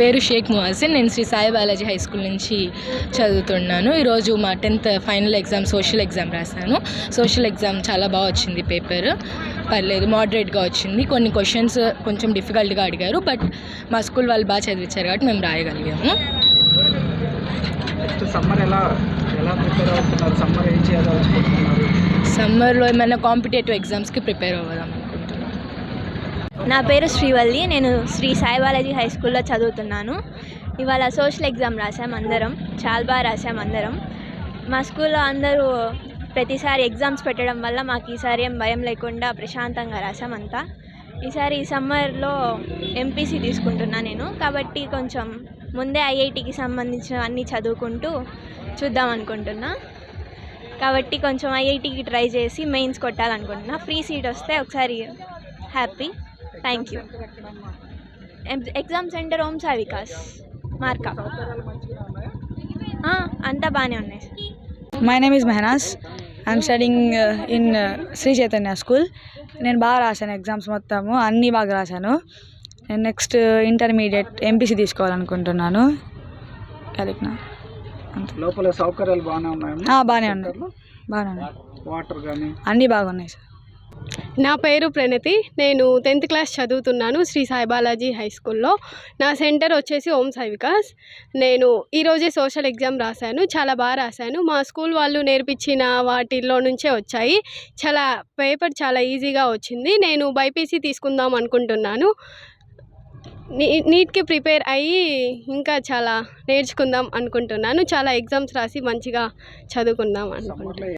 పేరు షేక్ ముహాసిన్ నేను Sri Sai Balaji high school నుంచి చదువుతున్నాను. ఈరోజు మా tenth final exam social exam రాశాను. సోషల్ ఎగ్జామ్ చాలా బాగా వచ్చింది పేపర్. పర్లేదు మోడరేట్గా వచ్చింది. కొన్ని క్వశ్చన్స్ కొంచెం డిఫికల్ట్గా అడిగారు. బట్ మా స్కూల్ వాళ్ళు బాగా చదివించారు కాబట్టి మేము రాయగలిగాము. సమ్మర్ ఎలా ఎలా ప్రిపేర్ అవుతున్నారు? సమ్మర్ ఏం చేయాలనుకుంటున్నారు సమ్మర్లో ఏమైనా కాంపిటేటివ్ ఎగ్జామ్స్కి ప్రిపేర్ అవ్వదాం నా పేరు శ్రీవల్లి. నేను శ్రీ సాయిబాలాజీ హై స్కూల్లో చదువుతున్నాను. ఇవాళ సోషల్ ఎగ్జామ్ రాసాం అందరం. చాలా బాగా రాసాం అందరం. మా స్కూల్లో అందరూ ప్రతిసారి ఎగ్జామ్స్ పెట్టడం వల్ల మాకు ఈసారి ఏం భయం లేకుండా ప్రశాంతంగా రాసాం అంతా. ఈసారి సమ్మర్లో ఎంపీసీ తీసుకుంటున్నా నేను. కాబట్టి కొంచెం ముందే ఐఐటికి సంబంధించిన అన్నీ చదువుకుంటూ చూద్దాం అనుకుంటున్నా. కాబట్టి కొంచెం ఐఐటికి ట్రై చేసి మెయిన్స్ కొట్టాలనుకుంటున్నా. ఫ్రీ సీట్ వస్తే ఒకసారి happy. Thank you exam centre Om Sai Vikas markka అంతా బాగానే ఉన్నాయి. My name is Mehnaz I'm studying in Sri Chaitanya school నేను బాగా రాశాను ఎగ్జామ్స్ మొత్తము అన్నీ బాగా రాశాను. నేను నెక్స్ట్ ఇంటర్మీడియట్ ఎంపీసీ తీసుకోవాలనుకుంటున్నాను. కలిపిన లోపల సౌకర్యాలు బాగానే ఉన్నాయా? ఆ, బాగానే ఉన్నాయి. బాగానే ఉన్నాయి. వాటర్ కానీ అన్నీ బాగున్నాయి సార్ నా పేరు ప్రణతి. నేను టెన్త్ క్లాస్ చదువుతున్నాను శ్రీ సాయిబాలాజీ హై స్కూల్లో. నా సెంటర్ వచ్చేసి ఓం సాయి వికాస్. నేను ఈరోజే సోషల్ ఎగ్జామ్ రాశాను. చాలా బాగా రాశాను. మా స్కూల్ వాళ్ళు నేర్పించిన వాటిల్లో నుంచే వచ్చాయి. చాలా పేపర్ చాలా ఈజీగా వచ్చింది. నేను బైపీసీ తీసుకుందాం అనుకుంటున్నాను. నీ నీట్కి ప్రిపేర్ అయ్యి ఇంకా చాలా నేర్చుకుందాం అనుకుంటున్నాను. చాలా ఎగ్జామ్స్ రాసి మంచిగా చదువుకుందాం అనుకుంటున్నాను.